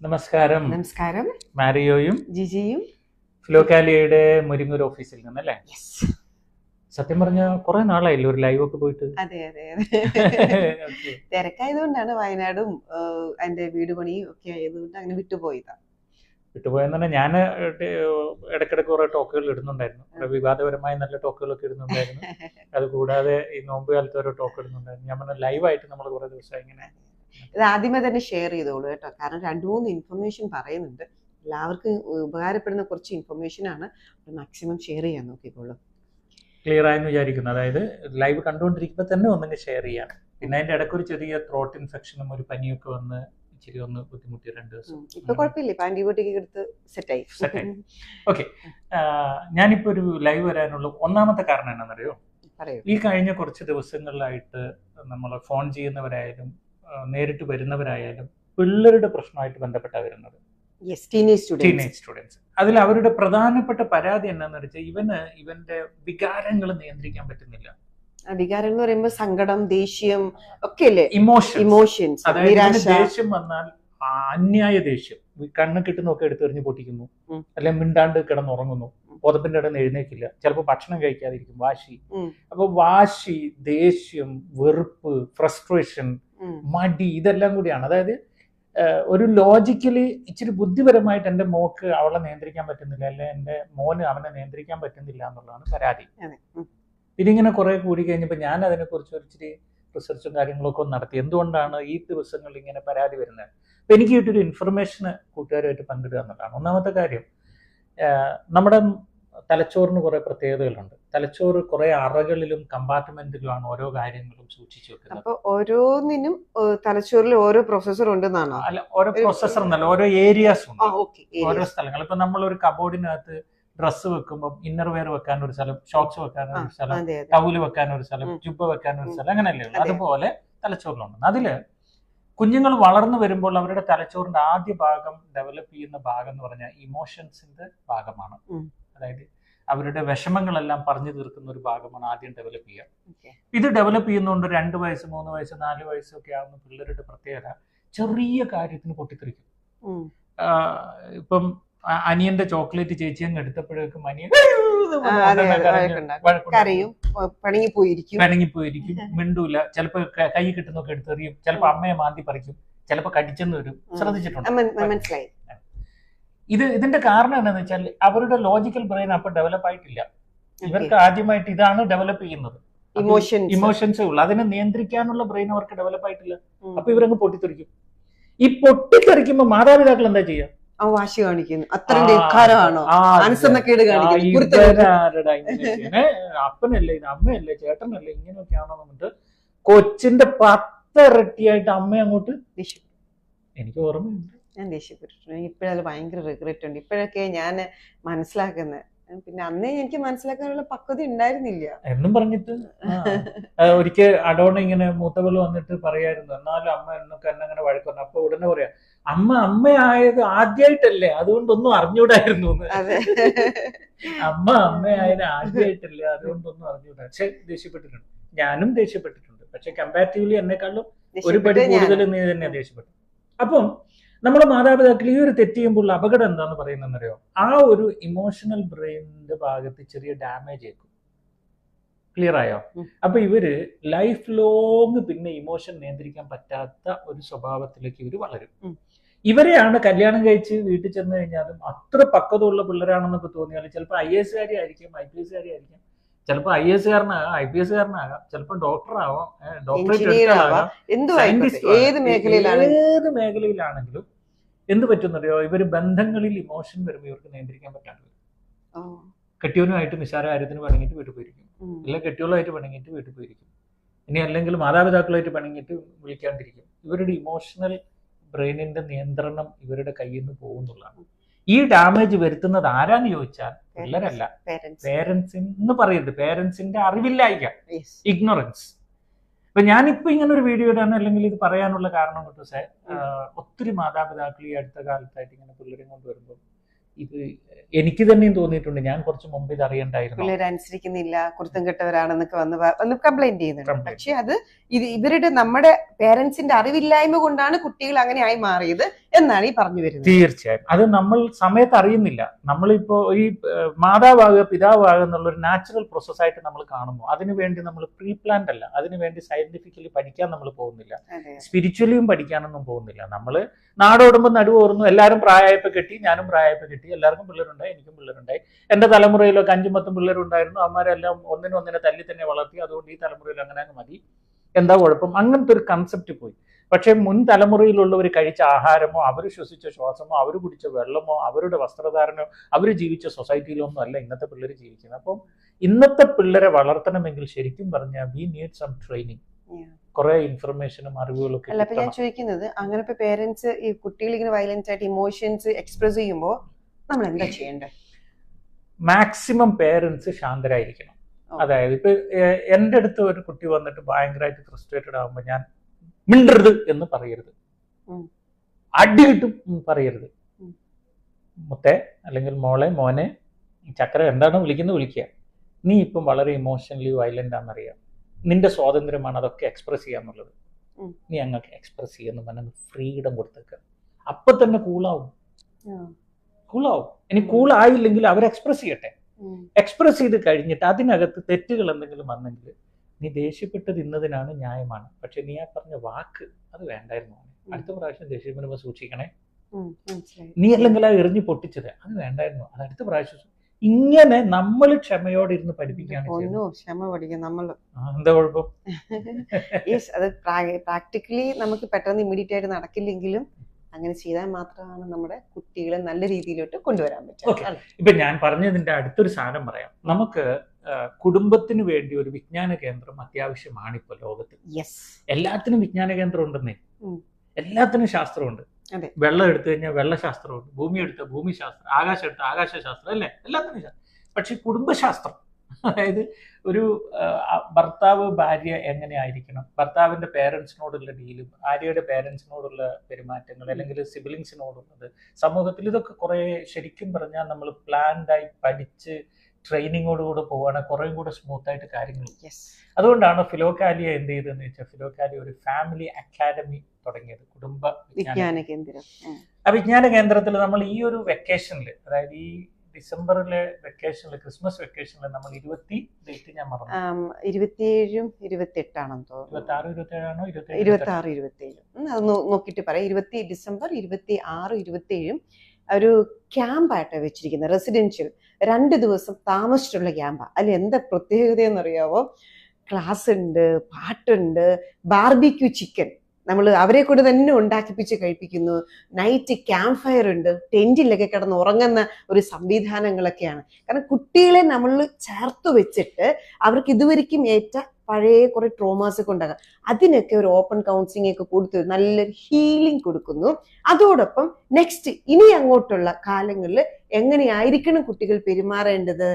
നമസ്കാരം. നമസ്കാരം. മാരിയോയും ജിജിയും. ഫിലോകാലിയയുടെ മുരിങ്ങൂർ ഓഫീസിൽ നിന്നല്ലേ? സത്യം പറഞ്ഞ കുറെ നാളായില്ലേ ഒരു ലൈവ് ഒക്കെ പോയിട്ട്? അതെ അതെ അതെ. തിരക്കായതുകൊണ്ടാണ് വയനാടും എന്റെ വീട് പണിയും ഒക്കെ ആയതുകൊണ്ട് അങ്ങനെ വിട്ടുപോയതാ. വിട്ടുപോയെന്ന് പറഞ്ഞാൽ ഞാൻ ഇടയ്ക്കിടയ്ക്ക് കുറെ ടോക്കുകൾ ഇടുന്നുണ്ടായിരുന്നു. കുറെ വിവാദപരമായ നല്ല ടോക്കുകളൊക്കെ ഇടുന്നുണ്ടായിരുന്നു. അത് കൂടാതെ ഈ നോമ്പ് കാലത്ത് ഓരോ ടോക്ക് ഇടുന്നുണ്ടായിരുന്നു. ഞാൻ പറഞ്ഞ ലൈവായിട്ട് നമ്മൾ കുറെ ദിവസം ഇങ്ങനെ ഇത് ആദ്യമേ തന്നെ ഷെയർ ചെയ്തോളൂ കേട്ടോ. കാരണം രണ്ടു മൂന്ന് ഇൻഫർമേഷൻ പറയുന്നുണ്ട്. എല്ലാവർക്കും ഉപകാരപ്പെടുന്ന കുറച്ച് ഇൻഫർമേഷൻ ആണ്. മാക്സിമം ഷെയർ ചെയ്യാൻ നോക്കിക്കോളൂ. ക്ലിയർ ആയെന്ന് വിചാരിക്കുന്നു. അതായത് ലൈവ് കണ്ടുകൊണ്ടിരിക്കുമ്പോൾ തന്നെ ഒന്നെങ്കിൽ ഷെയർ ചെയ്യാം. പിന്നെ അതിന്റെ ഇടയ്ക്ക് ഒരു ചെറിയ ത്രോട്ട് ഇൻഫെക്ഷനും ഒരു പനിയൊക്കെ വന്ന് ഇച്ചിരി ഒന്ന് ബുദ്ധിമുട്ടി രണ്ട് ദിവസം. ഇപ്പൊ കുഴപ്പമില്ല. ഇപ്പൊ ആന്റിബയോട്ടിക് എടുത്ത് സെറ്റായി ആയി. ആഹ് ഞാനിപ്പോ ഒരു ലൈവ് വരാനുള്ള ഒന്നാമത്തെ കാരണം എന്നാണെന്നറിയോ ഈ കഴിഞ്ഞ കുറച്ച് ദിവസങ്ങളിലായിട്ട് നമ്മൾ ഫോൺ ചെയ്യുന്നവരായാലും നേരിട്ട് വരുന്നവരായാലും പിള്ളേരുടെ പ്രശ്നമായിട്ട് ബന്ധപ്പെട്ടാണ് വരുന്നത്. ടീനേജ് സ്റ്റുഡൻസ് അതിൽ അവരുടെ പ്രധാനപ്പെട്ട പരാതി എന്താണെന്ന് വെച്ചാൽ ഇവന് ഇവന്റെ വികാരങ്ങൾ നിയന്ത്രിക്കാൻ പറ്റുന്നില്ല. വികാരം എന്ന് പറയുമ്പോൾ സങ്കടം ദേഷ്യം ഒക്കെ അല്ലേ ഇമോഷൻ ഇമോഷൻസ് അതായത് ദേഷ്യം വന്നാൽ അന്യായ ദേഷ്യം. കണ്ണ് കിട്ടുന്നൊക്കെ എടുത്തെറിഞ്ഞ് പൊട്ടിക്കുന്നു. അല്ലെ മിണ്ടാണ്ട് കിടന്നുറങ്ങുന്നു. പുതപ്പിന്റെ ഇടന്ന് എഴുന്നേക്കില്ല. ചിലപ്പോൾ ഭക്ഷണം കഴിക്കാതിരിക്കും വാശി. അപ്പോൾ അപ്പൊ വാശി ദേഷ്യം വെറുപ്പ് ഫ്രസ്ട്രേഷൻ. മടി ഇതെല്ലാം കൂടിയാണ്. അതായത് ഒരു ലോജിക്കലി ഇച്ചിരി ബുദ്ധിപരമായിട്ട് എന്റെ മോക്ക് അവളെ നിയന്ത്രിക്കാൻ പറ്റുന്നില്ല അല്ലെ എന്റെ മോന് അവനെ നിയന്ത്രിക്കാൻ പറ്റുന്നില്ല എന്നുള്ളതാണ് പരാതി. ഇതിങ്ങനെ കുറെ കൂടി കഴിഞ്ഞപ്പോൾ ഞാൻ അതിനെക്കുറിച്ച് കുറിച്ച് ഒരിച്ചിരി റിസർച്ചും കാര്യങ്ങളൊക്കെ നടത്തി. എന്തുകൊണ്ടാണ് ഈ ദിവസങ്ങളിൽ ഇങ്ങനെ പരാതി വരുന്നത്? അപ്പൊ എനിക്ക് കിട്ടിയൊരു ഇൻഫർമേഷന് കൂട്ടുകാരുമായിട്ട് പങ്കിടുക എന്നുള്ളതാണ്. ഒന്നാമത്തെ കാര്യം നമ്മുടെ തലച്ചോറിന് കുറെ പ്രത്യേകതകളുണ്ട്. തലച്ചോറ് കുറെ അറകളിലും കമ്പാർട്ട്മെന്റിലുമാണ് ഓരോ കാര്യങ്ങളും സൂക്ഷിച്ചു വെക്കുന്നത്. അപ്പൊ ഓരോന്നിനും തലച്ചോറിൽ ഓരോ പ്രൊസസർ ഉണ്ടെന്നാണോ? അല്ല ഓരോ പ്രൊസസർ എന്നല്ല ഓരോ ഏരിയാസ് ഉണ്ട്. ഓരോ സ്ഥലങ്ങൾ. ഇപ്പൊ നമ്മൾ ഒരു കബോർഡിനകത്ത് ഡ്രസ്സ് വെക്കുമ്പോൾ ഇന്നർ വെയർ വെക്കാൻ ഒരു സ്ഥലം ഷോക്സ് വെക്കാൻ ഒരു സ്ഥലം ടൗൽ വെക്കാൻ ഒരു സ്ഥലം. ജുബ്ബ വെക്കാൻ ഒരു സ്ഥലം അങ്ങനെയല്ലേ ഉള്ളൂ. അതെ. അതുപോലെ തലച്ചോറിലുണ്ട്. അതിൽ കുഞ്ഞുങ്ങൾ വളർന്നു വരുമ്പോൾ അവരുടെ തലച്ചോറിന്റെ ആദ്യ ഭാഗം ഡെവലപ്പ് ചെയ്യുന്ന ഭാഗം എന്ന് പറഞ്ഞാൽ ഇമോഷൻസിന്റെ ഭാഗമാണ്. അതായത് അവരുടെ വിഷമങ്ങളെല്ലാം പറഞ്ഞു തീർക്കുന്ന ഒരു ഭാഗമാണ് ആദ്യം ഡെവലപ്പ് ചെയ്യുക. ഇത് ഡെവലപ്പ് ചെയ്യുന്നതുകൊണ്ട് രണ്ട് വയസ്സ് മൂന്ന് വയസ്സ് നാല് വയസ്സൊക്കെ ആവുന്ന പിള്ളേരുടെ പ്രത്യേകത ചെറിയ കാര്യത്തിന് പൊട്ടിത്തെറിക്കും. ഇപ്പം അനിയന്റെ ചോക്ലേറ്റ് ചേച്ചി അങ്ങ് എടുത്തപ്പോഴേക്കും അനിയൻ പിണങ്ങിപ്പോയിരിക്കും. മിണ്ടൂല. ചിലപ്പോ കൈ കിട്ടുന്നൊക്കെ എടുത്തെറിയും. ചിലപ്പോ അമ്മയെ മാന്തി പറിക്കും. ചിലപ്പോ കടിച്ചെന്ന് വരും. ശ്രദ്ധിച്ചിട്ടുണ്ട്. മനസ്സിലായി. ഇത് ഇതിന്റെ കാരണം എന്താണെന്ന് വെച്ചാൽ അവരുടെ ലോജിക്കൽ ബ്രെയിൻ അപ്പൊ ഡെവലപ്പ് ആയിട്ടില്ല. ഇവർക്ക് ആദ്യമായിട്ട് ഇതാണ് ഡെവലപ്പ് ചെയ്യുന്നത്. ഇമോഷൻസ് ഇമോഷൻസേ ഉള്ളൂ. അതിനെ നിയന്ത്രിക്കാനുള്ള ബ്രെയിൻ അവർക്ക് ഡെവലപ്പ് ആയിട്ടില്ല. അപ്പൊ ഇവരങ്ങ് പൊട്ടിത്തെറിക്കും. ഈ പൊട്ടിത്തെറിക്കുമ്പോ മാതാപിതാക്കൾ എന്താ ചെയ്യാ? ആ വാശി കാണിക്കുന്നു. അത്രയും ധിക്കാരമാണോ? ആ, അനുസരണക്കേട് ആ, കാണിക്കുന്നു? അപ്പനല്ലേ ഇത്? അമ്മയല്ലേ? ചേട്ടനല്ലേ? ഇങ്ങനെയൊക്കെയാണോ എന്നിട്ട് കൊച്ചിന്റെ പത്തിരട്ടിയായിട്ട് അമ്മ അങ്ങോട്ട്. എനിക്ക് ഓർമ്മയുണ്ട്. ഞാൻ ദേഷ്യപ്പെട്ടിട്ടുണ്ട്. ഇപ്പോഴത് ഭയങ്കര റിഗ്രറ്റ് ഉണ്ട്. ഇപ്പോഴൊക്കെ ഞാൻ മനസ്സിലാക്കുന്നത് പിന്നെ അന്നേ എനിക്ക് മനസ്സിലാക്കാനുള്ള പക്വത ഉണ്ടായിരുന്നില്ല. എന്നും പറഞ്ഞിട്ട്? ഒരിക്കൽ അടോണ ഇങ്ങനെ മൂത്തവൾ വന്നിട്ട് പറയായിരുന്നു എന്നാലും അമ്മ എന്നൊക്കെ എന്നെ അങ്ങനെ വഴക്കുന്നു അപ്പൊ ഉടനെ പറയാ അമ്മ അമ്മയായത് ആദ്യമായിട്ടല്ലേ അതുകൊണ്ടൊന്നും അറിഞ്ഞൂടായിരുന്നു അമ്മ അമ്മയായത് ആദ്യമായിട്ടല്ലേ അതുകൊണ്ടൊന്നും അറിഞ്ഞൂടാ. പക്ഷെ ദേഷ്യപ്പെട്ടിട്ടുണ്ട്. ഞാനും ദേഷ്യപ്പെട്ടിട്ടുണ്ട്. പക്ഷെ കമ്പാരിറ്റീവ്ലി എന്നെക്കാളും ഒരുപാട് പടി കൂടുതൽ നീ തന്നെ ദേഷ്യപ്പെട്ടു. അപ്പം നമ്മുടെ മാതാപിതാക്കൾ ഈ ഒരു തെറ്റ് ചെയ്യുമ്പോൾ ഉള്ള അപകടം എന്താന്ന് പറയുന്നറിയോ ആ ഒരു ഇമോഷണൽ ബ്രെയിനിന്റെ ഭാഗത്ത് ചെറിയ ഡാമേജ് ആയിരിക്കും ക്ലിയർ ആയോ. അപ്പൊ ഇവർ ലൈഫ് ലോങ് പിന്നെ ഇമോഷൻ നിയന്ത്രിക്കാൻ പറ്റാത്ത ഒരു സ്വഭാവത്തിലേക്ക് ഇവർ വളരും. ഇവരെയാണ് കല്യാണം കഴിച്ച് വീട്ടിൽ ചെന്ന് കഴിഞ്ഞാലും അത്ര പക്വതയുള്ള പിള്ളേരാണെന്നൊക്കെ തോന്നിയാൽ ചിലപ്പോൾ ഐ എസ് കാരി ആയിരിക്കും ഐ പി എസ് കാരി ആയിരിക്കും ചിലപ്പോൾ ഐ എസ് കാരനാകാം ഐ പി എസ് കാരനാകാം. ചിലപ്പോൾ ഡോക്ടർ ആവാം. ഡോക്ടറേറ്റ്. ഏത് മേഖലയിലാണെങ്കിലും. എന്ത് പറ്റുന്നറിയോ? ഇവർ ബന്ധങ്ങളിൽ ഇമോഷൻ വരുമ്പോൾ ഇവർക്ക് നിയന്ത്രിക്കാൻ പറ്റാണ്ട് കെട്ടിയവനുമായിട്ട് നിസാര കാര്യത്തിന് പണിങ്ങിട്ട് വീട്ടിൽ പോയിരിക്കും. അല്ലെങ്കിൽ ഇല്ല കെട്ടിയോളായിട്ട് പണങ്ങിയിട്ട് വീട്ടിൽ പോയിരിക്കും. ഇനി അല്ലെങ്കിൽ മാതാപിതാക്കളായിട്ട് പണിങ്ങിട്ട് വിളിക്കാണ്ടിരിക്കും. ഇവരുടെ ഇമോഷണൽ ബ്രെയിനിന്റെ നിയന്ത്രണം ഇവരുടെ കയ്യിൽ നിന്ന് പോകുന്നുള്ളതാണ്. ഈ ഡാമേജ് വരുത്തുന്നത് ആരാന്ന് ചോദിച്ചാൽ പിള്ളേരല്ല. പേരൻസ് എന്ന് പറയരുത്. പേരൻസിന്റെ അറിവില്ലായ്ക. ഇഗ്നോറൻസ് ഇപ്പൊ ഞാനിപ്പോ ഇങ്ങനെ ഒരു വീഡിയോ ഇടാൻ അല്ലെങ്കിൽ ഇത് പറയാനുള്ള കാരണം കൊണ്ട് സാർ ഒത്തിരി മാതാപിതാക്കൾ ഈ അടുത്ത കാലത്തായിട്ട് ഇങ്ങനെ പിള്ളേരെ കൊണ്ടുവരുമ്പോൾ ഇത് എനിക്ക് തന്നെയും തോന്നിയിട്ടുണ്ട്. ഞാൻ കുറച്ച് മുമ്പ് ഇത് അറിയണ്ടായിരുന്നു? പിള്ളേർ അനുസരിക്കുന്നില്ല കുരുത്തം കെട്ടവരാണെന്നൊക്കെ വന്ന് കംപ്ലൈന്റ് ചെയ്യുന്നുണ്ട്. പക്ഷെ അത് ഇത് ഇവരുടെ നമ്മുടെ പേരൻസിന്റെ അറിവില്ലായ്മ കൊണ്ടാണ് കുട്ടികൾ അങ്ങനെ ആയി മാറിയത്. എന്നാണ് ഈ പറഞ്ഞു വരുന്നത്. തീർച്ചയായും. അത് നമ്മൾ സമയത്ത് അറിയുന്നില്ല. നമ്മളിപ്പോ ഈ മാതാവാകുക പിതാവാകുക എന്നുള്ള ഒരു നാച്ചുറൽ പ്രോസസ്സായിട്ട് നമ്മൾ കാണുന്നു. അതിനുവേണ്ടി നമ്മൾ പ്രീ പ്ലാൻഡ് അല്ല അതിനുവേണ്ടി സയന്റിഫിക്കലി പഠിക്കാൻ നമ്മൾ പോകുന്നില്ല. സ്പിരിച്വലിയും പഠിക്കാനൊന്നും പോകുന്നില്ല. നമ്മൾ നാടോടുമ്പോൾ നടുവ് ഓർന്നു എല്ലാവരും പ്രായമായപ്പോൾ കെട്ടി ഞാനും പ്രായമായപ്പോൾ കെട്ടി എല്ലാവർക്കും പിള്ളേരുണ്ടായി എനിക്കും പിള്ളേരുണ്ടായി. എന്റെ തലമുറയിലൊക്കെ അഞ്ചും പത്തും പിള്ളേരുണ്ടായിരുന്നു. അമ്മമാരെല്ലാം ഒന്നിനും ഒന്നിനെ തല്ലി തന്നെ വളർത്തി അതുകൊണ്ട് ഈ തലമുറയിൽ അങ്ങനെ അങ്ങ് മതി. എന്താ കുഴപ്പം? അങ്ങനത്തെ ഒരു കൺസെപ്റ്റ് പോയി. പക്ഷേ മുൻ തലമുറയിലുള്ളവർ കഴിച്ച ആഹാരമോ അവർ ശ്വസിച്ച ശ്വാസമോ അവർ കുടിച്ച വെള്ളമോ അവരുടെ വസ്ത്രധാരണമോ അവർ ജീവിച്ച സൊസൈറ്റിയിലോ ഒന്നും അല്ല ഇന്നത്തെ പിള്ളേർ ജീവിക്കുന്നത്. അപ്പം ഇന്നത്തെ പിള്ളേരെ വളർത്തണമെങ്കിൽ ശരിക്കും പറഞ്ഞാൽ വി നീഡ് സം ട്രെയിനിങ്. കുറെ ഇൻഫർമേഷനും അറിവുകളൊക്കെ അല്ല ഞാൻ ചോദിക്കുന്നത് അങ്ങനെ ഇപ്പൊ പേരൻസ് ഈ കുട്ടികൾ ഇങ്ങനെ വയലന്റ് ആയിട്ട് ഇമോഷൻസ് എക്സ്പ്രസ് ചെയ്യുമ്പോൾ നമ്മൾ എന്താ ചെയ്യേണ്ടത് മാക്സിമം പേരൻസ് ശാന്തരായിരിക്കണം. അതായത് ഇപ്പൊ എന്റെ അടുത്ത് ഒരു കുട്ടി വന്നിട്ട് ഭയങ്കരമായിട്ട് ഫ്രസ്ട്രേറ്റഡ് ആകുമ്പോൾ ഞാൻ മിണ്ടരുത് എന്ന് പറയരുത്. അടി കിട്ടും പറയരുത്. മുത്തെ അല്ലെങ്കിൽ മോളെ മോനെ ചക്ര എന്താണ് വിളിക്കുന്നത് വിളിക്കുക. നീ ഇപ്പം വളരെ ഇമോഷണലി വയലന്റ് ആണെന്നറിയാം. നിന്റെ സ്വാതന്ത്ര്യമാണ് അതൊക്കെ എക്സ്പ്രസ് ചെയ്യാന്നുള്ളത് നീ അങ്ങക്ക് എക്സ്പ്രസ് ചെയ്യുന്ന പറഞ്ഞ ഫ്രീഡം കൊടുത്തേക്ക. അപ്പൊ തന്നെ കൂളാവും കൂളാവും ഇനി കൂളായില്ലെങ്കിൽ അവർ എക്സ്പ്രസ് ചെയ്യട്ടെ. എക്സ്പ്രസ് ചെയ്ത് കഴിഞ്ഞിട്ട് അതിനകത്ത് തെറ്റുകൾ എന്തെങ്കിലും വന്നെങ്കിൽ നീ ദേഷ്യപ്പെട്ടത് ഇന്നതിനാണ് ന്യായമാണ്. പക്ഷെ നീ ആ പറഞ്ഞ വാക്ക് അത് വേണ്ടായിരുന്നു അടുത്ത പ്രാവശ്യം ദേഷ്യപ്പെടുമ്പോൾ സൂക്ഷിക്കണേ. നീ അല്ലെങ്കിൽ ആ എറിഞ്ഞു പൊട്ടിച്ചത് അത് വേണ്ടായിരുന്നു. അത് അടുത്ത പ്രാവശ്യം ഇങ്ങനെ നമ്മൾ ക്ഷമയോടെ ഇരുന്ന് പഠിപ്പിക്കുകയാണ് ക്ഷമ പഠിക്കും നമ്മൾ. എന്താ കുഴപ്പം? അത് പ്രാക്ടിക്കലി നമുക്ക് പെട്ടെന്ന് ഇമ്മീഡിയറ്റ് ആയിട്ട് നടക്കില്ലെങ്കിലും അങ്ങനെ ചെയ്താൽ മാത്രമാണ് നമ്മുടെ കുട്ടികളെ നല്ല രീതിയിലോട്ട് കൊണ്ടുവരാൻ പറ്റും. ഇപ്പൊ ഞാൻ പറഞ്ഞതിന്റെ അടുത്തൊരു സാധനം പറയാം. നമുക്ക് കുടുംബത്തിന് വേണ്ടി ഒരു വിജ്ഞാന കേന്ദ്രം അത്യാവശ്യമാണ് ഇപ്പൊ ലോകത്തിൽ യെസ് എല്ലാത്തിനും വിജ്ഞാന കേന്ദ്രം ഉണ്ടെന്നേ. എല്ലാത്തിനും ശാസ്ത്രമുണ്ട്. വെള്ളം എടുത്തു കഴിഞ്ഞാൽ വെള്ളശാസ്ത്രമുണ്ട് ഭൂമി എടുത്ത ഭൂമിശാസ്ത്രം ആകാശം എടുത്ത ആകാശശാസ്ത്രം അല്ലേ? എല്ലാത്തിനും ശാസ്ത്രം പക്ഷെ കുടുംബശാസ്ത്രം അതായത് ഒരു ഭർത്താവ് ഭാര്യ എങ്ങനെയായിരിക്കണം ഭർത്താവിന്റെ പേരൻസിനോടുള്ള ഡീലും ഭാര്യയുടെ പേരൻസിനോടുള്ള പെരുമാറ്റങ്ങൾ അല്ലെങ്കിൽ സിബിലിങ്സിനോടുള്ളത്. സമൂഹത്തിൽ ഇതൊക്കെ കുറേ ശരിക്കും പറഞ്ഞാൽ നമ്മൾ പ്ലാൻഡായി പഠിച്ച് ട്രെയിനിങ്ങോടുകൂടെ പോവുകയാണെങ്കിൽ കുറേയും കൂടെ സ്മൂത്ത് ആയിട്ട് കാര്യങ്ങൾ. അതുകൊണ്ടാണ് ഫിലോകാലിയ എന്ത് ചെയ്തതെന്ന് വെച്ചാൽ ഫിലോക്കാലിയ ഒരു ഫാമിലി അക്കാദമി തുടങ്ങിയത്. കുടുംബ വിജ്ഞാന കേന്ദ്രം. ആ. വിജ്ഞാന കേന്ദ്രത്തിൽ നമ്മൾ ഈ ഒരു വെക്കേഷനിൽ അതായത് ഈ ഡിസംബറിലെ വെക്കേഷനിൽ ക്രിസ്മസ് വെക്കേഷനിൽ നമ്മൾ ഇരുപത്തി ഡേറ്റ് ഞാൻ മറന്നു. ഇരുപത്തിയേഴും ഇരുപത്തെട്ടാണെന്ന് തോന്നുന്നു. ഇരുപത്തി ആറ് ഇരുപത്തി ഏഴാണോ ഇരുപത്തി ഇരുപത്തി ആറ് ഇരുപത്തിയേഴും അത് നോക്കിയിട്ട് പറയാം. ഇരുപത്തി ഡിസംബർ ഇരുപത്തി ആറ് ഇരുപത്തിയേഴും ഒരു ക്യാമ്പായിട്ട് വെച്ചിരിക്കുന്നത്. റെസിഡൻഷ്യൽ. രണ്ട് ദിവസം താമസിച്ചിട്ടുള്ള ക്യാമ്പാണ് അതിൽ എന്താ പ്രത്യേകത എന്നറിയാവോ ക്ലാസ് ഉണ്ട് പാട്ടുണ്ട് ബാർബിക്യൂ ചിക്കൻ. നമ്മൾ അവരെ കൊണ്ട് തന്നെ ഉണ്ടാക്കിപ്പിച്ച് കഴിപ്പിക്കുന്നു. നൈറ്റ് ക്യാമ്പ് ഫയർ ഉണ്ട്. ടെന്റിലൊക്കെ കിടന്ന് ഉറങ്ങുന്ന ഒരു സംവിധാനങ്ങളൊക്കെയാണ്. കാരണം കുട്ടികളെ നമ്മൾ ചേർത്ത് വെച്ചിട്ട് അവർക്ക് ഇതുവരിക്കും ഏറ്റ പഴയ കുറെ ട്രോമാസ് ഒക്കെ ഉണ്ടാകാം. അതിനൊക്കെ ഒരു ഓപ്പൺ കൗൺസിലിംഗ് ഒക്കെ കൊടുത്ത് നല്ലൊരു ഹീലിംഗ് കൊടുക്കുന്നു. അതോടൊപ്പം നെക്സ്റ്റ് ഇനി അങ്ങോട്ടുള്ള കാലങ്ങളിൽ എങ്ങനെയായിരിക്കണം കുട്ടികൾ പെരുമാറേണ്ടത്?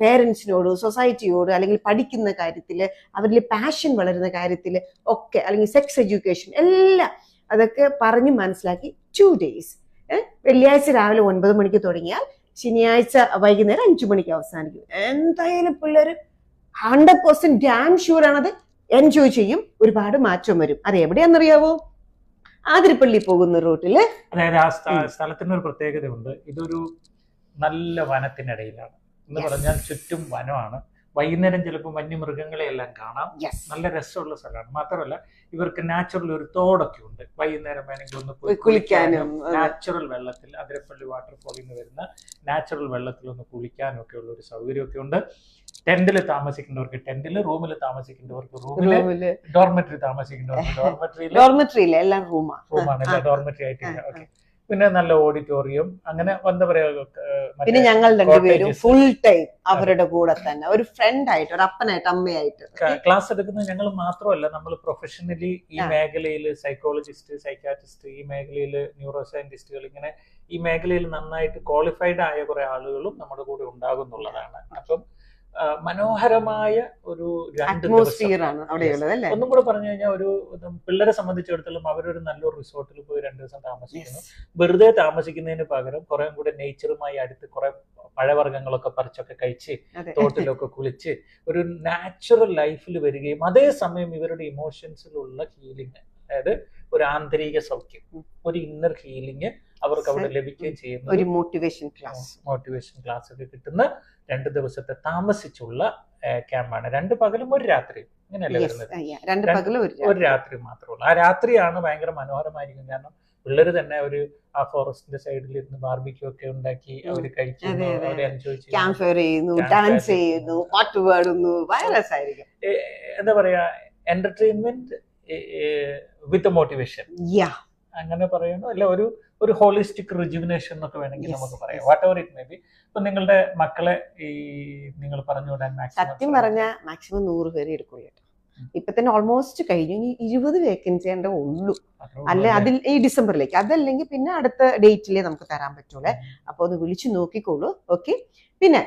പേരൻസിനോട് സൊസൈറ്റിയോട് അല്ലെങ്കിൽ പഠിക്കുന്ന കാര്യത്തിൽ അവരിൽ പാഷൻ വളരുന്ന കാര്യത്തിൽ ഒക്കെ അല്ലെങ്കിൽ സെക്സ് എഡ്യൂക്കേഷൻ എല്ലാം അതൊക്കെ പറഞ്ഞ് മനസ്സിലാക്കി ടു ഡേയ്സ് വെള്ളിയാഴ്ച രാവിലെ ഒൻപത് മണിക്ക് തുടങ്ങിയാൽ ശനിയാഴ്ച വൈകുന്നേരം അഞ്ചു മണിക്ക് അവസാനിക്കും. എന്തായാലും പിള്ളേർ ഹൺഡ്രഡ് പെർസെന്റ് ഡാം ഷുവർ ആണത്. എൻജോയ് ചെയ്യും. ഒരുപാട് മാറ്റം വരും. അത് എവിടെയാണെന്നറിയാവോ? ആതിരപ്പള്ളി പോകുന്ന റൂട്ടിൽ അതായത് ആ സ്ഥലത്തിന് ഒരു പ്രത്യേകതയുണ്ട്. ഇതൊരു നല്ല വനത്തിനിടയിലാണ്. എന്ന് പറഞ്ഞാൽ ചുറ്റും വനമാണ്. വൈകുന്നേരം ചിലപ്പോൾ വന്യമൃഗങ്ങളെ എല്ലാം കാണാം നല്ല രസമുള്ള സ്ഥലമാണ്. മാത്രമല്ല ഇവർക്ക് നാച്ചുറൽ ഒരു തോടൊക്കെ ഉണ്ട്. വൈകുന്നേരം വേണമെങ്കിൽ ഒന്ന് പോയി കുളിക്കാനും നാച്ചുറൽ വെള്ളത്തിൽ അതിരപ്പള്ളി വാട്ടർഫോളിൽ നിന്ന് വരുന്ന നാച്ചുറൽ വെള്ളത്തിൽ ഒന്ന് കുളിക്കാനും ഒക്കെ ഉള്ള ഒരു സൗകര്യമൊക്കെ ഉണ്ട്. ടെന്റിൽ താമസിക്കേണ്ടവർക്ക് ടെന്റിൽ റൂമിൽ താമസിക്കേണ്ടവർക്ക് റൂമിൽ റൂമിൽ. ഡോർമെറ്ററി താമസിക്കേണ്ടവർക്ക് ഡോർമെറ്ററിയിൽ ഡോർമെട്രിയില്ല എല്ലാം റൂമാണ് റൂമാണ് ആ, ആയിട്ടില്ല. ഓക്കെ. പിന്നെ നല്ല ഓഡിറ്റോറിയം അങ്ങനെ എന്താ പറയാ പിന്നെ ഞങ്ങൾ രണ്ടുപേരും ഫുൾ ടൈം അവരുടെ കൂടെ തന്നെ. ഒരു ഫ്രണ്ട് ആയിട്ട് ഒരു അപ്പനായിട്ട് അമ്മയായിട്ട്. ക്ലാസ് എടുക്കുന്നത് ഞങ്ങൾ മാത്രമല്ല നമ്മൾ പ്രൊഫഷണലി ഈ. മേഖലയിൽ സൈക്കോളജിസ്റ്റ് സൈക്കാട്രിസ്റ്റ് ഈ മേഖലയിൽ ന്യൂറോ സയന്റിസ്റ്റുകൾ ഇങ്ങനെ ഈ മേഖലയിൽ നന്നായിട്ട് ക്വാളിഫൈഡ് ആയ കുറെ ആളുകളും നമ്മുടെ കൂടെ ഉണ്ടാകുന്നുള്ളതാണ്. അപ്പം മനോഹരമായ ഒരു രണ്ട് ആണ് അവിടെയുള്ളത് അല്ലേ? ഒന്നും കൂടെ പറഞ്ഞു കഴിഞ്ഞാൽ ഒരു പിള്ളേരെ സംബന്ധിച്ചിടത്തോളം അവരൊരു നല്ലൊരു റിസോർട്ടിൽ പോയി രണ്ടു ദിവസം താമസിക്കുന്നു. വെറുതെ താമസിക്കുന്നതിന് പകരം കുറെ കൂടെ നേച്ചറുമായി അടുത്ത് കുറെ പഴവർഗങ്ങളൊക്കെ പറിച്ചൊക്കെ കഴിച്ച് തോട്ടിലൊക്കെ കുളിച്ച് ഒരു നാച്ചുറൽ ലൈഫിൽ വരികയും അതേസമയം ഇവരുടെ ഇമോഷൻസിലുള്ള ഹീലിംഗ് അതായത് ഒരു ആന്തരിക സൗഖ്യം ഒരു ഇന്നർ ഹീലിംഗ് അവർക്ക് അവിടെ ലഭിക്കുകയും ചെയ്യുന്ന ഒരു മോട്ടിവേഷൻ ക്ലാസ് മോട്ടിവേഷൻ ക്ലാസ് ഒക്കെ കിട്ടുന്ന രണ്ട് ദിവസത്തെ താമസിച്ചുള്ള ക്യാമ്പാണ് രണ്ട് പകലും ഒരു രാത്രി ഇങ്ങനെയല്ലേ വരുന്നത്? ഒരു രാത്രി മാത്രമുള്ളൂ ആ രാത്രിയാണ് ഭയങ്കര മനോഹരമായിരിക്കും. കാരണം പിള്ളേർ തന്നെ ഒരു ആ ഫോറസ്റ്റിന്റെ സൈഡിൽ ഇരുന്ന് ബാർബിക്യൂ ഒക്കെ ഉണ്ടാക്കി അവർ കഴിക്കുന്നു അവരെ എൻജോയ് ചെയ്യുന്നു. ഡാൻസ് ചെയ്യുന്നു. പാട്ട് പാടുന്നു ആയിരിക്കും എന്താ പറയാ എന്റർടൈൻമെന്റ് വിത്ത് മോട്ടിവേഷൻ യാ അങ്ങനെ പറയുന്നു. അല്ല ഒരു ഒരു ഹോളിസ്റ്റിക് റിജുവിനേഷൻ എന്നൊക്കെ വേണമെങ്കിൽ നമുക്ക് പറയാം. Whatever it may be ഇപ്പൊ നിങ്ങളുടെ മക്കളെ ഈ നിങ്ങൾ പറഞ്ഞു വിടാൻ സത്യം പറഞ്ഞ മാക്സിമം നൂറ് പേര് എടുക്കുള്ളൂ ഇപ്പൊ തന്നെ ഓൾമോസ്റ്റ് കഴിഞ്ഞു. ഇനി ഇരുപത് വേക്കൻസി ഉണ്ടേ ഉള്ളൂ. അല്ലെ അതിൽ ഈ ഡിസംബറിലേക്ക് അതല്ലെങ്കിൽ പിന്നെ അടുത്ത ഡേറ്റിലേ നമുക്ക് തരാൻ പറ്റൂലേ അപ്പൊ ഒന്ന് വിളിച്ചു നോക്കിക്കോളൂ. ഓക്കെ പിന്നെ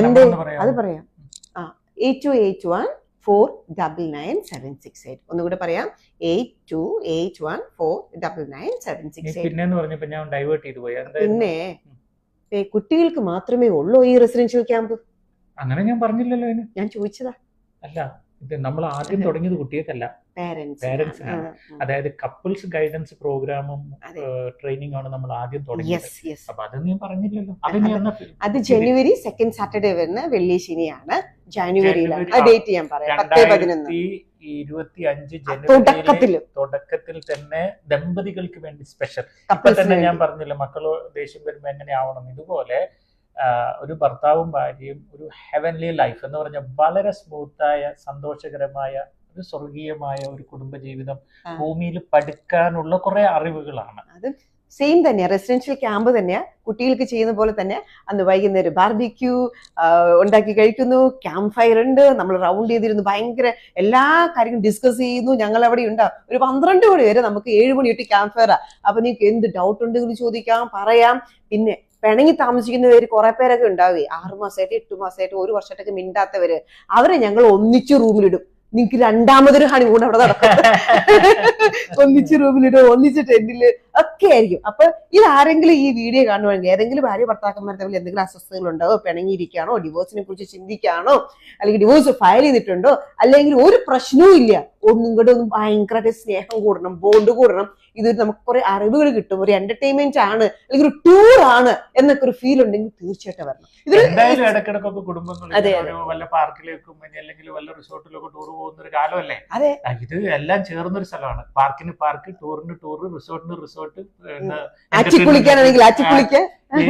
എന്ത്? അത് പറയാം. ആ eight two eight one four double nine seven six eight ഒന്നുകൂടെ പറയാം. Eight two eight one four double nine seven six eight പിന്നെ കുട്ടികൾക്ക് മാത്രമേ ഉള്ളൂ ഈ റെസിഡൻഷ്യൽ ക്യാമ്പ് അങ്ങനെ ഞാൻ പറഞ്ഞില്ലല്ലോ ഞാൻ ചോദിച്ചതാ. അല്ല ഇത് നമ്മൾ ആദ്യം തുടങ്ങിയത് കുട്ടികൾക്കല്ല. പേരൻസ് Parentsനാണ്. അതായത് കപ്പിൾസ് ഗൈഡൻസ് പ്രോഗ്രാമും. ട്രെയിനിങ് ആണ് നമ്മൾ ആദ്യം തുടങ്ങിയത്. അപ്പൊ അത് ഞാൻ പറഞ്ഞില്ലല്ലോ. അത് ജനുവരി സെക്കൻഡ് സാറ്റർഡേ വരുന്ന വെള്ളി ശനിയാണ്. ജനുവരിയിലാണ്. ജനുവരി, ആ ഡേറ്റ് ഞാൻ പറയാം. പത്ത് പതിനൊന്ന്. ഇരുപത്തി അഞ്ച് ജനുവരി തുടക്കത്തിൽ. തന്നെ ദമ്പതികൾക്ക് വേണ്ടി സ്പെഷ്യൽ ഇപ്പൊ തന്നെ ഞാൻ. പറഞ്ഞില്ല മക്കളോ ദേഷ്യം വരുമ്പോ എങ്ങനെയാവണം? ഇതുപോലെ ഒരു ഭർത്താവും ഭാര്യയും ഒരു ഹെവൻലി ലൈഫ് എന്ന് പറഞ്ഞ വളരെ സ്മൂത്തായ സന്തോഷകരമായ ഒരു സ്വർഗീയമായ ഒരു കുടുംബജീവിതം ജീവിതം ഭൂമിയിൽ പഠിക്കാനുള്ള കുറെ അറിവുകളാണ്. സെയിം തന്നെയാ. റെസിഡൻഷ്യൽ ക്യാമ്പ് തന്നെയാ. കുട്ടികൾക്ക് ചെയ്യുന്ന പോലെ തന്നെ അന്ന് വൈകുന്നേരം ബാർബിക്യൂ ഉണ്ടാക്കി കഴിക്കുന്നു. ക്യാമ്പ് ഫയർ ഉണ്ട്. നമ്മൾ റൗണ്ട് ചെയ്തിരുന്നു. ഭയങ്കര എല്ലാ കാര്യങ്ങളും ഡിസ്കസ് ചെയ്യുന്നു. ഞങ്ങൾ അവിടെ ഉണ്ടാവും ഒരു പന്ത്രണ്ട് മണി വരെ നമുക്ക് ഏഴ് മണി തൊട്ട് ക്യാമ്പ് ഫയറാ അപ്പൊ നിങ്ങൾക്ക് എന്ത് ഡൗട്ട് ഉണ്ടെങ്കിലും ചോദിക്കാം പറയാം. പിന്നെ പിണങ്ങി താമസിക്കുന്നവര് കുറെ പേരൊക്കെ ഉണ്ടാവേ. ആറു മാസമായിട്ട് എട്ട് മാസമായിട്ട് ഒരു വർഷമായിട്ടൊക്കെ മിണ്ടാത്തവര്. അവരെ ഞങ്ങൾ ഒന്നിച്ച് റൂമിലിടും നിങ്ങൾക്ക് രണ്ടാമതൊരു ഹണിമൂൺ അവിടെ നടക്കും. ഒന്നിച്ച് റൂമിലിടും ഒന്നിച്ച് ടെന്റിൽ ഒക്കെ ആയിരിക്കും. അപ്പൊ ഇത് ആരെങ്കിലും ഈ വീഡിയോ കാണുവാണെങ്കിൽ ഏതെങ്കിലും ഭാര്യ ഭർത്താക്കന്മാർ തമ്മിൽ എന്തെങ്കിലും അസ്വസ്ഥതകൾ ഉണ്ടാവോ പിണങ്ങിയിരിക്കുകയാണോ? ഡിവോഴ്സിനെ കുറിച്ച് ചിന്തിക്കുകയാണോ? അല്ലെങ്കിൽ ഡിവോഴ്സ് ഫയൽ ചെയ്തിട്ടുണ്ടോ? അല്ലെങ്കിൽ ഒരു പ്രശ്നവും ഇല്ല. ഒന്നും കൂടെ ഒന്ന് ഭയങ്കരമായിട്ട് സ്നേഹം കൂടണം ബോണ്ട് കൂടണം. ഇതൊരു നമുക്ക് കുറെ അറിവുകൾ കിട്ടും. ഒരു എന്റർടൈൻമെന്റ് ആണ്. അല്ലെങ്കിൽ ഒരു ടൂർ ആണ് എന്നൊക്കെ ഒരു ഫീൽ ഉണ്ടെങ്കിൽ തീർച്ചയായിട്ടും വരണം. എന്തായാലും ഇടക്കിടക്കൊക്കെ ഒരു വല്ല പാർക്കിലേക്കും അല്ലെങ്കിൽ വല്ല റിസോർട്ടിലൊക്കെ ടൂർ പോകുന്ന ഒരു കാലമല്ലേ? അതെ. ഇത് എല്ലാം ചേർന്നൊരു സ്ഥലമാണ്. പാർക്കിന് പാർക്ക് ടൂറിന് ടൂർ റിസോർട്ടിന് റിസോർട്ട് കുളിക്കാൻ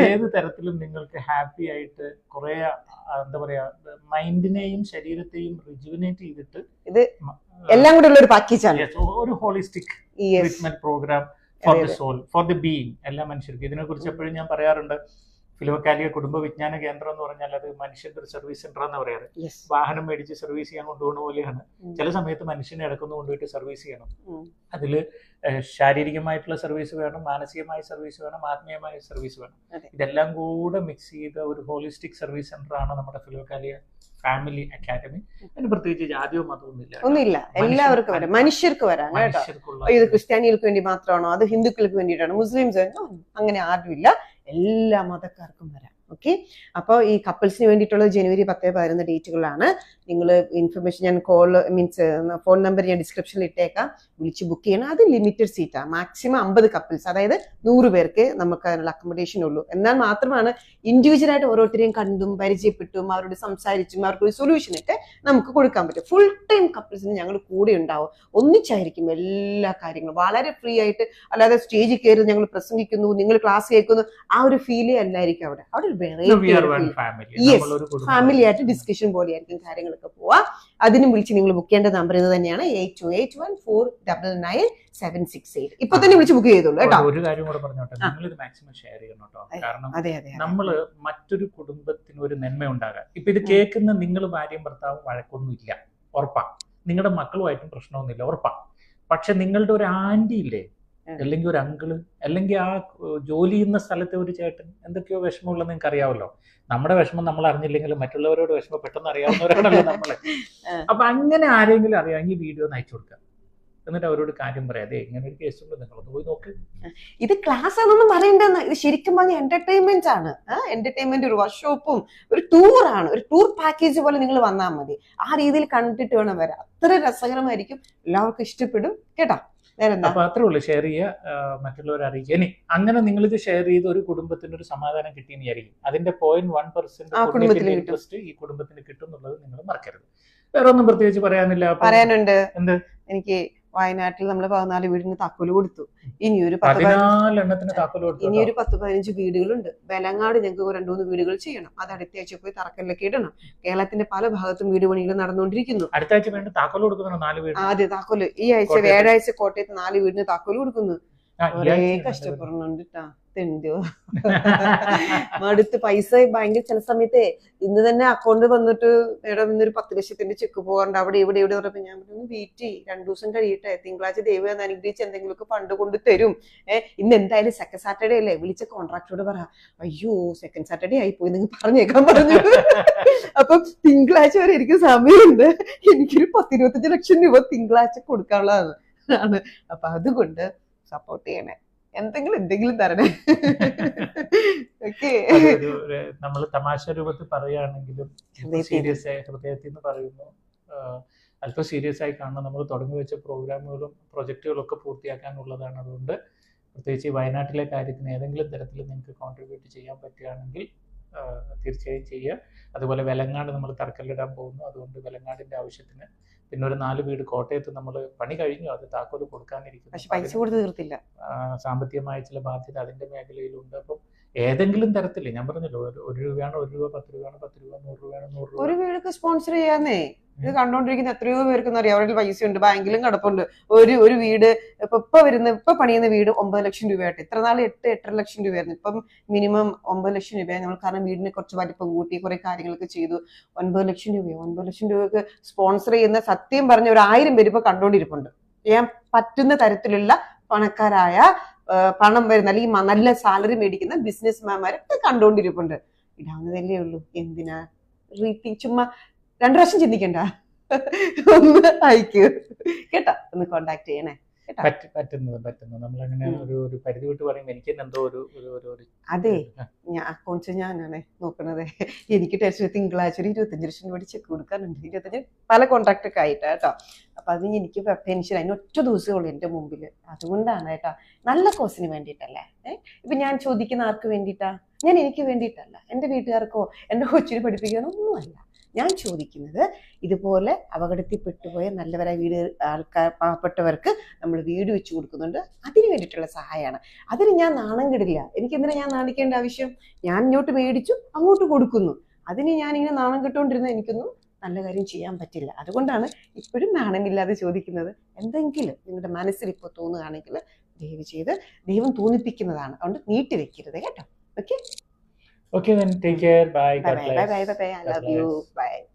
ഏത് തരത്തിലും നിങ്ങൾക്ക് ഹാപ്പി ആയിട്ട് കുറെ എന്താ പറയാ മൈൻഡിനെയും ശരീരത്തെയും റിജുവിനേറ്റ് ചെയ്തിട്ട് ഇത് എല്ലാം കൂടെ ഉള്ള ഒരു പാക്കേജാണ് ഒരു holistic treatment programme for the soul for the being എല്ലാ മനുഷ്യർക്കും. ഇതിനെ കുറിച്ച് എപ്പോഴും ഞാൻ പറയാറുണ്ട് ഫിലോകാലിയ കുടുംബ വിജ്ഞാന കേന്ദ്രം എന്ന് പറഞ്ഞാൽ അത് മനുഷ്യന്റെ സർവീസ് സെന്റർ എന്ന് പറയാറ്. വാഹനം മേടിച്ച് സർവീസ് ചെയ്യാൻ കൊണ്ടുപോകുന്ന പോലെയാണ്. ചില സമയത്ത് മനുഷ്യനെ ഇടക്കൊന്ന് കൊണ്ടുപോയിട്ട് സർവീസ് ചെയ്യണം. അതിൽ ശാരീരികമായിട്ടുള്ള സർവീസ് വേണം മാനസികമായ സർവീസ് വേണം ആത്മീയമായ സർവീസ് വേണം. ഇതെല്ലാം കൂടെ മിക്സ് ചെയ്ത ഒരു ഹോളിസ്റ്റിക് സർവീസ് സെന്റർ ആണ് നമ്മുടെ ഫിലോക്കാലിയ ഫാമിലി അക്കാദമി. അതിന് പ്രത്യേകിച്ച് ജാതിയോ മതമൊന്നുമില്ല ഒന്നുമില്ല എല്ലാവർക്കും വരാം. മനുഷ്യർക്ക് വരാം കേട്ടോ. ഇത് ക്രിസ്ത്യാനികൾക്ക് വേണ്ടി മാത്രമാണോ? അത് ഹിന്ദുക്കൾക്ക് വേണ്ടിയിട്ടാണ്? മുസ്ലിംസ്? അങ്ങനെ ആരുമില്ല. എല്ലാ മതക്കാർക്കും വരാം. ഓക്കെ? അപ്പോൾ ഈ കപ്പിൾസിന് വേണ്ടിയിട്ടുള്ളത് ജനുവരി പത്ത് പതിനൊന്ന് ഡേറ്റുകളാണ്. നിങ്ങൾ ഇൻഫർമേഷൻ ഞാൻ കോൾ മീൻസ് ഫോൺ നമ്പർ ഞാൻ ഡിസ്ക്രിപ്ഷനിൽ ഇട്ടേക്കാം. വിളിച്ച് ബുക്ക് ചെയ്യണം. അത് ലിമിറ്റഡ് സീറ്റാണ് മാക്സിമം അമ്പത് കപ്പിൾസ് അതായത് നൂറ് പേർക്ക് നമുക്ക് അതിനുള്ള അക്കോമഡേഷൻ ഉള്ളൂ. എന്നാൽ മാത്രമാണ് ഇൻഡിവിജ്വൽ ആയിട്ട് ഓരോരുത്തരെയും കണ്ടും പരിചയപ്പെട്ടും അവരോട് സംസാരിച്ചും അവർക്ക് ഒരു സൊല്യൂഷൻ ഒക്കെ നമുക്ക് കൊടുക്കാൻ പറ്റും. ഫുൾ ടൈം കപ്പിൾസിന് ഞങ്ങൾ കൂടെ ഉണ്ടാവും. ഒന്നിച്ചായിരിക്കും എല്ലാ കാര്യങ്ങളും. വളരെ ഫ്രീ ആയിട്ട് അല്ലാതെ സ്റ്റേജിൽ കയറി ഞങ്ങൾ പ്രസംഗിക്കുന്നു നിങ്ങൾ ക്ലാസ് കേൾക്കുന്നു ആ ഒരു ഫീലേ അല്ലായിരിക്കും അവിടെ. അവിടെ ഒരു കുടുംബം. ഫാമിലി ആയിട്ട് ഡിസ്കഷൻ പോലെയായിരിക്കും കാര്യങ്ങളൊക്കെ പോവാ അതിനും വിളിച്ച് നിങ്ങൾ ബുക്ക് ചെയ്യേണ്ട നമ്പർ ഇത് തന്നെയാണ് eight two eight one four double nine seven six eight ഇപ്പൊ തന്നെ വിളിച്ച് ബുക്ക് ചെയ്തോളൂ കേട്ടോ ഒരു കാര്യം കൂടെ പറഞ്ഞോട്ടെ. നിങ്ങൾ ഇത് മാക്സിമം ഷെയർ ചെയ്യണം കേട്ടോ അതെ. കാരണം അതെ അതെ അതെ. നമ്മൾ മറ്റൊരു കുടുംബത്തിന് ഒരു നന്മ ഉണ്ടാകാൻ ഇപ്പൊ ഇത് കേൾക്കുന്ന നിങ്ങൾ ഭാര്യയും ഭർത്താവും വഴക്കൊന്നുമില്ല ഉറപ്പാ നിങ്ങളുടെ മക്കളുമായിട്ടും പ്രശ്നമൊന്നുമില്ല ഉറപ്പാ പക്ഷെ നിങ്ങളുടെ ഒരു ആന്റി ഇല്ലേ. അല്ലെങ്കിൽ ഒരു അങ്കിൾ അല്ലെങ്കിൽ ആ ജോലി ചെയ്യുന്ന സ്ഥലത്തെ ഒരു ചേട്ടൻ എന്തൊക്കെയോ വിഷമമുള്ളത് നിങ്ങൾക്ക് അറിയാമല്ലോ. നമ്മുടെ വിഷമം നമ്മൾ അറിഞ്ഞില്ലെങ്കിലും മറ്റുള്ളവരോട് വിഷമം പെട്ടെന്ന് അറിയാവുന്നവരാണല്ലോ നമ്മൾ. അപ്പൊ അങ്ങനെ ആരെങ്കിലും അറിയാമെങ്കിൽ വീഡിയോ ഒന്ന് അയച്ചു കൊടുക്കുക എന്നിട്ട് അവരോട് കാര്യം പറയാം. അതെ ഇങ്ങനെ ഒരു കേസ് ഉണ്ട് നിങ്ങളൊന്ന് പോയി നോക്ക്. ഇത് ക്ലാസ് ആണെന്ന് പറയണ്ടെന്ന്. ഇത് ശരിക്കും പറഞ്ഞ എന്റർടൈൻമെന്റ് ആണ്. എന്റർടൈൻമെന്റ് ഒരു വർക്ക്ഷോപ്പും ഒരു ടൂർ ആണ്. ഒരു ടൂർ പാക്കേജ് പോലെ നിങ്ങൾ വന്നാൽ മതി. ആ രീതിയിൽ കണ്ടിട്ട് വേണം വരാം അത്ര രസകരമായിരിക്കും. എല്ലാവർക്കും ഇഷ്ടപ്പെടും. കേട്ടോ? അപ്പൊ അത്രേ ഉള്ളൂ. ഷെയർ ചെയ്യുക മറ്റുള്ളവർ മറ്റുള്ളവരെ അറിയിക്കുക. ഇനി അങ്ങനെ നിങ്ങൾ ഇത് ഷെയർ ചെയ്ത് ഒരു കുടുംബത്തിന് ഒരു സമാധാനം കിട്ടിയെന്ന് വിചാരിക്കും. അതിന്റെ പോയിന്റ് വൺ പെർസെന്റ്. ഇൻട്രസ്റ്റ് ഈ കുടുംബത്തിന് കിട്ടും എന്നുള്ളത് നിങ്ങൾ മറക്കരുത്. വേറെ ഒന്നും പ്രത്യേകിച്ച് പറയാനില്ല. പറയാനുണ്ട്. എന്ത്? എനിക്ക് വയനാട്ടിൽ നമ്മൾ പതിനാല് വീടിന് താക്കോൽ കൊടുത്തു. ഇനിയൊരു ഒരു പത്ത് പതിനഞ്ച് ഇനി കൊടുത്തു ഒരു പത്ത് പതിനഞ്ച് വീടുകളുണ്ട്. ബലങ്ങാട് ഞങ്ങൾക്ക് രണ്ടു മൂന്ന് വീടുകൾ ചെയ്യണം. അത് അടുത്ത ആഴ്ച പോയി തറക്കല്ലൊക്കെ ഇടണം. കേരളത്തിന്റെ പല ഭാഗത്തും വീട് പണികൾ നടന്നുകൊണ്ടിരിക്കുന്നു. ആദ്യ താക്കോൽ. ഈ ആഴ്ച. വ്യാഴാഴ്ച കോട്ടയത്ത് നാല് വീടിന് താക്കോൽ കൊടുക്കുന്നു. ഒരേ കഷ്ടപ്പെടുന്നുണ്ട് ട്ടാ. തെണ്ടോ മടുത്ത് പൈസ ഭയങ്കര ചില സമയത്തെ ഇന്ന് തന്നെ അക്കൗണ്ട് വന്നിട്ട് മേഡം ഇന്നൊരു പത്ത് ലക്ഷത്തിന്റെ ചെക്ക് പോകാണ്ട് അവിടെ ഇവിടെ ഇവിടെ പറഞ്ഞപ്പോ ഞാൻ പറഞ്ഞു വീറ്റി രണ്ടു ദിവസം കഴിയട്ടെ. തിങ്കളാഴ്ച ദൈവം എന്ന് അനുഗ്രഹിച്ച് എന്തെങ്കിലുമൊക്കെ ഫണ്ട് കൊണ്ട് തരും. ഏഹ് ഇന്ന് എന്തായാലും സെക്കൻഡ് സാറ്റർഡേ അല്ലേ? വിളിച്ച കോൺട്രാക്ടറോട് പറ. അയ്യോ സെക്കൻഡ് സാറ്റർഡേ ആയി പോയി നിങ്ങൾ പറഞ്ഞേക്കാൻ പറഞ്ഞു. അപ്പം തിങ്കളാഴ്ച വരെ എനിക്ക് സമയമുണ്ട്. എനിക്കൊരു പത്തിരുപത്തഞ്ച് ലക്ഷം രൂപ തിങ്കളാഴ്ച കൊടുക്കാനുള്ളതാണ്. അപ്പൊ അതുകൊണ്ട് സപ്പോർട്ട് ചെയ്യണേ. എന്തെങ്കിലും എന്തെങ്കിലും തരണേ. ഓക്കെ. നമ്മൾ തമാശ രൂപത്തിൽ പറയുകയാണെങ്കിലും സീരിയസ് ഹൃദയത്തിൽ നിന്ന് പറയുന്നു അല്പം സീരിയസ് ആയി കാണണം. നമ്മൾ തുടങ്ങി വെച്ച പ്രോഗ്രാമുകളും പ്രൊജക്റ്റുകളും ഒക്കെ പൂർത്തിയാക്കാനുള്ളതാണ്. അതുകൊണ്ട് പ്രത്യേകിച്ച് വയനാട്ടിലെ കാര്യത്തിന് ഏതെങ്കിലും തരത്തിൽ നിങ്ങൾക്ക് കോൺട്രിബ്യൂട്ട് ചെയ്യാൻ പറ്റുകയാണെങ്കിൽ തീർച്ചയായും ചെയ്യുക. അതുപോലെ വെലങ്ങാട് നമ്മൾ തറക്കല്ലിടാൻ പോകുന്നു. അതുകൊണ്ട് വിലങ്ങാടിന്റെ ആവശ്യത്തിന് പിന്നെ ഒരു നാല് വീട് കോട്ടയത്ത് നമ്മൾ പണി കഴിഞ്ഞു അത് താക്കോൽ കൊടുക്കാനിരിക്കുന്നു. പൈസ കൊടുത്ത് തീർത്തില്ല. സാമ്പത്തികമായ ചില ബാധ്യത അതിന്റെ മേഖലയിലുണ്ട്. അപ്പം ഏതെങ്കിലും തരത്തിൽ ഞാൻ പറഞ്ഞല്ലോ ഒരു രൂപയാണ് ഒരു രൂപ പത്ത് രൂപയാണ് പത്ത് രൂപ നൂറ് രൂപയാണ് നൂറ് രൂപ? ഒരു വീടൊക്കെ സ്പോൺസർ ചെയ്യാന്നേ. ഇത് കണ്ടോണ്ടിരിക്കുന്ന എത്രയോ പേർക്ക് അറിയാം അവരുടെ പൈസ ഉണ്ട് ബാങ്കിലും കിടപ്പുണ്ട്. ഒരു ഒരു വീട് ഇപ്പൊ ഇപ്പൊ വരുന്ന ഇപ്പൊ പണിയുന്ന വീട് ഒമ്പത് ലക്ഷം രൂപയായിട്ട്. ഇത്ര നാൾ എട്ട് എട്ടര ലക്ഷം രൂപയായിരുന്നു. ഇപ്പം മിനിമം ഒമ്പത് ലക്ഷം രൂപയാണ് നമ്മൾ കാരണം വീടിനെ കുറച്ച് വലിപ്പം കൂട്ടി കുറെ കാര്യങ്ങളൊക്കെ ചെയ്തു. ഒൻപത് ലക്ഷം രൂപയോ? ഒൻപത് ലക്ഷം രൂപയൊക്കെ സ്പോൺസർ ചെയ്യുന്ന സത്യം പറഞ്ഞ ഒരു ആയിരം പേര് ഇപ്പൊ കണ്ടോണ്ടിരിപ്പുണ്ട്. ചെയ്യാൻ പറ്റുന്ന തരത്തിലുള്ള പണക്കാരായ പണം വരുന്ന അല്ലെങ്കിൽ നല്ല സാലറി മേടിക്കുന്ന ബിസിനസ് മാൻമാരൊക്കെ കണ്ടോണ്ടിരിപ്പുണ്ട്. ഇടാവുന്നതല്ലേ ഉള്ളൂ. എന്തിനാ? റീത്തി ചുമ്മാ രണ്ടു പ്രാവശ്യം ചിന്തിക്കണ്ട. ഒന്ന് അയക്കൂ. കേട്ടോ? ഒന്ന് കോണ്ടാക്ട് ചെയ്യണേ. പറ്റുന്നത് പറ്റുന്നത്. നമ്മളങ്ങനെ ഉം. ഒരു ഒരു പരിധി വിട്ട് പറയുമ്പോൾ എനിക്ക് എന്തോ ഒരു ഒരു അതെ. ഞാൻ അക്കൗണ്ട്സ് ഞാനാണ് നോക്കണത്. എനിക്ക് ടെസ്റ്റ് തിങ്കളാഴ്ച ഒരു ഇരുപത്തഞ്ച് ലക്ഷം രൂപ ചെക്ക് കൊടുക്കാനുണ്ട്. ഇരുപത്തഞ്ച് പല കോൺട്രാക്ട് ഒക്കെ ആയിട്ട് കേട്ടോ. അപ്പൊ അത് എനിക്ക് പെൻഷൻ അതിന് ഒറ്റ ദിവസമേ ഉള്ളൂ എന്റെ മുമ്പിൽ അതുകൊണ്ടാണ് കേട്ടോ. നല്ല കോസിന് വേണ്ടിയിട്ടല്ലേ? ഏഹ് ഇപ്പൊ ഞാൻ ചോദിക്കുന്ന ആർക്ക് വേണ്ടിയിട്ടാ? ഞാൻ എനിക്ക് വേണ്ടിയിട്ടല്ല. എന്റെ വീട്ടുകാർക്കോ എന്റെ കൊച്ചിനെ പഠിപ്പിക്കാനോ ഒന്നുമല്ല ഞാൻ ചോദിക്കുന്നത് ഇതുപോലെ അപകടത്തിൽപ്പെട്ടുപോയ നല്ലവരായ വീട് ആൾക്കാർ പാവപ്പെട്ടവർക്ക് നമ്മൾ വീട് വെച്ച് കൊടുക്കുന്നുണ്ട്. അതിന് വേണ്ടിയിട്ടുള്ള സഹായമാണ്. അതിന് ഞാൻ നാണം കെടില്ല എനിക്ക് എന്തിനാ ഞാൻ നാണിക്കേണ്ട ആവശ്യം? ഞാൻ ഇങ്ങോട്ട് മേടിച്ചു അങ്ങോട്ട് കൊടുക്കുന്നു. അതിന് ഞാൻ ഇങ്ങനെ നാണം കിട്ടുകൊണ്ടിരുന്ന എനിക്കൊന്നും നല്ല കാര്യം ചെയ്യാൻ പറ്റില്ല. അതുകൊണ്ടാണ് ഇപ്പോഴും നാണമില്ലാതെ ചോദിക്കുന്നത്. എന്തെങ്കിലും നിങ്ങളുടെ മനസ്സിൽ ഇപ്പോൾ തോന്നുകയാണെങ്കിൽ ദയവ് ചെയ്ത് ദൈവം തോന്നിപ്പിക്കുന്നതാണ്. അതുകൊണ്ട് നീട്ടി വെക്കരുത് കേട്ടോ. Okay Okay, then take care. Bye. Bye. Bye. Bye. Bye. Bye. I God love bless. you. Bye.